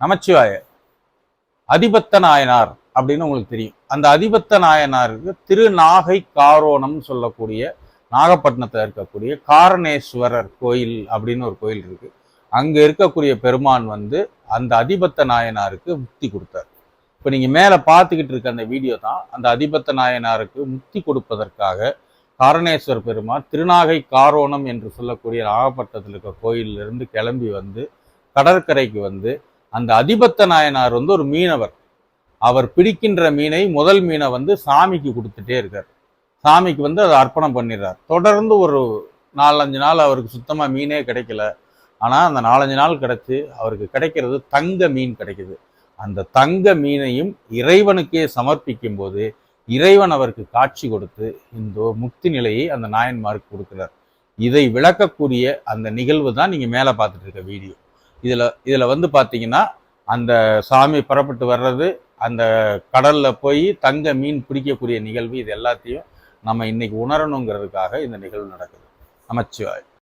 நமச்சிவாய அதிபத்த நாயனார் அப்படின்னு உங்களுக்கு தெரியும். அந்த அதிபத்த நாயனாருக்கு திருநாகை காரோணம் சொல்லக்கூடிய நாகப்பட்டினத்தில் இருக்கக்கூடிய காரணேஸ்வரர் கோயில் அப்படின்னு ஒரு கோயில் இருக்கு. அங்கே இருக்கக்கூடிய பெருமான் வந்து அந்த அதிபத்த நாயனாருக்கு முக்தி கொடுத்தார். இப்போ நீங்கள் மேலே பார்த்துக்கிட்டு இருக்க அந்த வீடியோ தான் அந்த அதிபத்த நாயனாருக்கு முக்தி கொடுப்பதற்காக காரணேஸ்வர் பெருமான் திருநாகை காரோணம் என்று சொல்லக்கூடிய நாகப்பட்டினத்தில் இருக்க கோயிலிருந்து கிளம்பி வந்து கடற்கரைக்கு வந்து அந்த அதிபத்த நாயனார் வந்து ஒரு மீனவர். அவர் பிடிக்கின்ற மீனை முதல் மீனை வந்து சாமிக்கு கொடுத்துட்டே இருக்கார். சாமிக்கு வந்து அதை அர்ப்பணம் பண்ணிடுறார். தொடர்ந்து ஒரு நாலஞ்சு நாள் அவருக்கு சுத்தமாக மீனே கிடைக்கல. ஆனால் அந்த நாலஞ்சு நாள் கிடச்சி அவருக்கு கிடைக்கிறது தங்க மீன் கிடைக்குது. அந்த தங்க மீனையும் இறைவனுக்கே சமர்ப்பிக்கும் போது இறைவன் அவருக்கு காட்சி கொடுத்து இந்த முக்தி நிலையை அந்த நாயன்மாருக்கு கொடுக்கிறார். இதை விளக்கக்கூடிய அந்த நிகழ்வு தான் நீங்கள் மேலே பார்த்துட்டு இருக்க வீடியோ. இதில் இதில் வந்து பார்த்தீங்கன்னா அந்த சாமி புறப்பட்டு வர்றது அந்த கடல்ல போய் தங்க மீன் பிடிக்கக்கூடிய நிகழ்வு இது எல்லாத்தையும் நம்ம இன்னைக்கு உணரணுங்கிறதுக்காக இந்த நிகழ்வு நடக்குது. நமச்சிவாய்